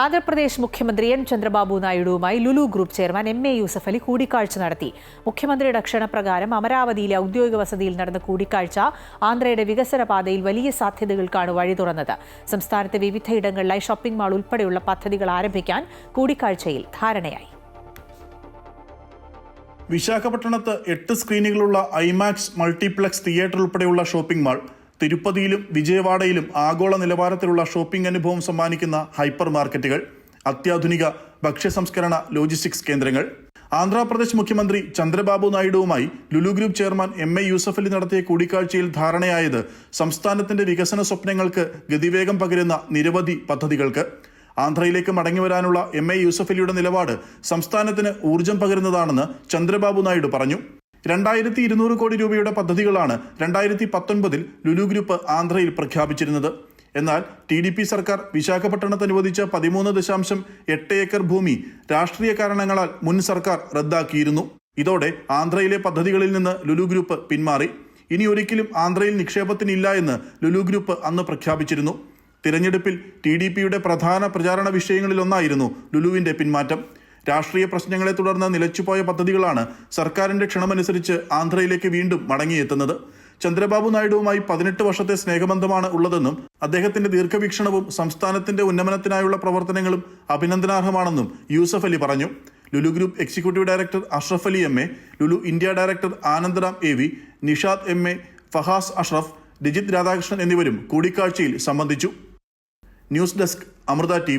ആന്ധ്രാപ്രദേശ് മുഖ്യമന്ത്രി N Chandrababu നായിഡുവുമായി Lulu group chairman M A Yusuf Ali കൂടിക്കാഴ്ച നടത്തി. മുഖ്യമന്ത്രിയുടെ ക്ഷണപ്രകാരം അമരാവതിയിലെ ഔദ്യോഗിക വസതിയിൽ നടന്ന കൂടിക്കാഴ്ച ആന്ധ്രയുടെ വികസന പാതയിൽ വലിയ സാധ്യതകൾക്കാണ് വഴി തുറന്നത്. സംസ്ഥാനത്തെ വിവിധയിടങ്ങളിലായി ഷോപ്പിംഗ് മാൾ ഉൾപ്പെടെയുള്ള പദ്ധതികൾ ആരംഭിക്കാൻ കൂടിക്കാഴ്ചയിൽ ധാരണയായി. വിശാഖപട്ടണത്ത് എട്ട് സ്ക്രീനുകളുള്ള ഐമാക്സ് മൾട്ടിപ്ലക്സ് തിയേറ്റർ ഉൾപ്പെടെയുള്ള ഷോപ്പിംഗ് മാൾ തിരുപ്പതിയിലും വിജയവാഡയിലും ആഗോള നിലവാരത്തിലുള്ള ഷോപ്പിംഗ് അനുഭവം സമ്മാനിക്കുന്ന ഹൈപ്പർ മാർക്കറ്റുകൾ അത്യാധുനിക ഭക്ഷ്യ സംസ്കരണ ലോജിസ്റ്റിക്സ് കേന്ദ്രങ്ങൾ. ആന്ധ്രാപ്രദേശ് മുഖ്യമന്ത്രി Chandrababu നായിഡുവുമായി Lulu group chairman M A Yusuffali നടത്തിയ കൂടിക്കാഴ്ചയിൽ ധാരണയായത് സംസ്ഥാനത്തിന്റെ വികസന സ്വപ്നങ്ങൾക്ക് ഗതിവേഗം പകരുന്ന നിരവധി പദ്ധതികൾക്ക്. ആന്ധ്രയിലേക്ക് മടങ്ങിവരാനുള്ള എം എ യൂസഫലിയുടെ നിലപാട് സംസ്ഥാനത്തിന് ഊർജം പകരുന്നതാണെന്ന് ചന്ദ്രബാബു നായിഡു പറഞ്ഞു. രണ്ടായിരത്തി ഇരുന്നൂറ് കോടി രൂപയുടെ പദ്ധതികളാണ് രണ്ടായിരത്തി പത്തൊൻപതിൽ ലുലു ഗ്രൂപ്പ് ആന്ധ്രയിൽ പ്രഖ്യാപിച്ചിരുന്നത്. എന്നാൽ ടി ഡി പി സർക്കാർ വിശാഖപട്ടണത്ത് അനുവദിച്ച പതിമൂന്ന് ദശാംശം എട്ട് ഏക്കർ ഭൂമി രാഷ്ട്രീയ കാരണങ്ങളാൽ മുൻ സർക്കാർ റദ്ദാക്കിയിരുന്നു. ഇതോടെ ആന്ധ്രയിലെ പദ്ധതികളിൽ നിന്ന് ലുലു ഗ്രൂപ്പ് പിന്മാറി. ഇനി ഒരിക്കലും ആന്ധ്രയിൽ നിക്ഷേപത്തിനില്ല എന്ന് ലുലു ഗ്രൂപ്പ് അന്ന് പ്രഖ്യാപിച്ചിരുന്നു. തിരഞ്ഞെടുപ്പിൽ ടി ഡി പിയുടെ പ്രധാന പ്രചാരണ വിഷയങ്ങളിലൊന്നായിരുന്നു ലുലുവിന്റെ പിന്മാറ്റം. രാഷ്ട്രീയ പ്രശ്നങ്ങളെ തുടർന്ന് നിലച്ചുപോയ പദ്ധതികളാണ് സർക്കാരിന്റെ ക്ഷണമനുസരിച്ച് ആന്ധ്രയിലേക്ക് വീണ്ടും മടങ്ങിയെത്തുന്നത്. ചന്ദ്രബാബു നായിഡുവുമായി പതിനെട്ട് വർഷത്തെ സ്നേഹബന്ധമാണ് ഉള്ളതെന്നും അദ്ദേഹത്തിന്റെ ദീർഘവീക്ഷണവും സംസ്ഥാനത്തിന്റെ ഉന്നമനത്തിനായുള്ള പ്രവർത്തനങ്ങളും അഭിനന്ദനാർഹമാണെന്നും യൂസഫ് അലി പറഞ്ഞു. Lulu group executive director Ashraf Ali M A Lulu India director Anandaram A V Nishad M A Fahas Ashraf Rajith Radhakrishnan എന്നിവരും കൂടിക്കാഴ്ചയിൽ സംബന്ധിച്ചു. News desk Amrita T